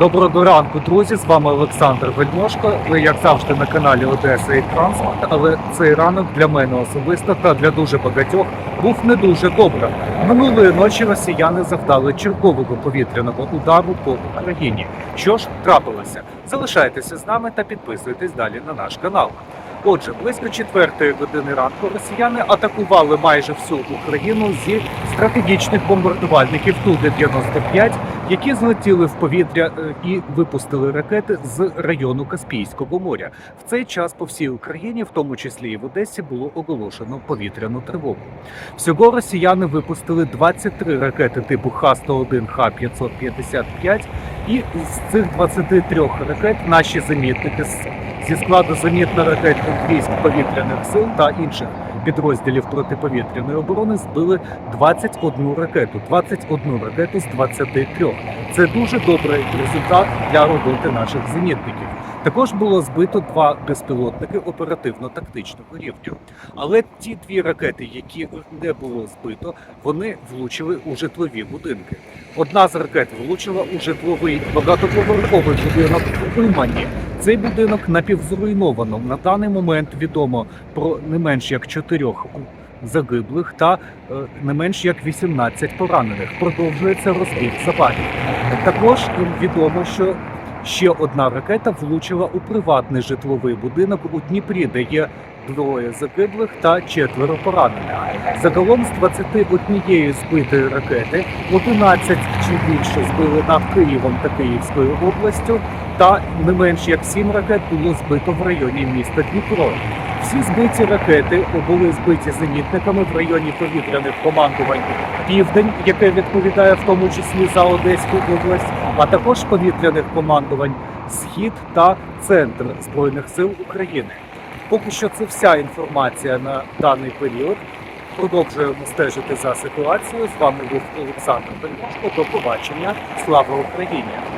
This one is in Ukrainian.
Доброго ранку, друзі! З вами Олександр Вельмошко. Ви, як завжди, на каналі Одеса і Транспорт. Але цей ранок для мене особисто та для дуже багатьох був не дуже добре. Минулої ночі росіяни завдали чергового повітряного удару по Україні. Що ж трапилося? Залишайтеся з нами та підписуйтесь далі на наш канал. Отже, близько четвертої години ранку росіяни атакували майже всю Україну зі стратегічних бомбардувальників Ту-95, які злетіли в повітря е, і випустили ракети з району Каспійського моря. В цей час по всій Україні, в тому числі і в Одесі, було оголошено повітряну тривогу. Всього росіяни випустили 23 ракети типу Х-101, Х-555, і з цих 23 ракет наші замітники зі складу зенітно-ракетних військ повітряних сил та інших підрозділів протиповітряної оборони збили 21 ракету. 21 ракету з 23. Це дуже добрий результат для роботи наших зенітників. Також було збито два безпілотники оперативно-тактичного рівня. Але ті дві ракети, які не було збито, вони влучили у житлові будинки. Одна з ракет влучила у житловий багатоповерховий будинок у Умані. Цей будинок напівзруйновано. На даний момент відомо про не менш як чотирьох загиблих та е, не менш як 18 поранених. Продовжується розбір завалів. Також відомо, що ще одна ракета влучила у приватний житловий будинок у Дніпрі, де є двоє загиблих та четверо поранених. Загалом з 21 збитої ракети 11 чи більше збили над Києвом та Київською областю, та не менш як 7 ракет було збито в районі міста Дніпро. Всі збиті ракети були збиті зенітниками в районі повітряних командувань Південь, яке відповідає в тому числі за Одеську область, а також повітряних командувань Схід та Центр Збройних сил України. Поки що це вся інформація на даний період. Продовжуємо стежити за ситуацією. З вами був Олександр Бельмошко. До побачення. Слава Україні!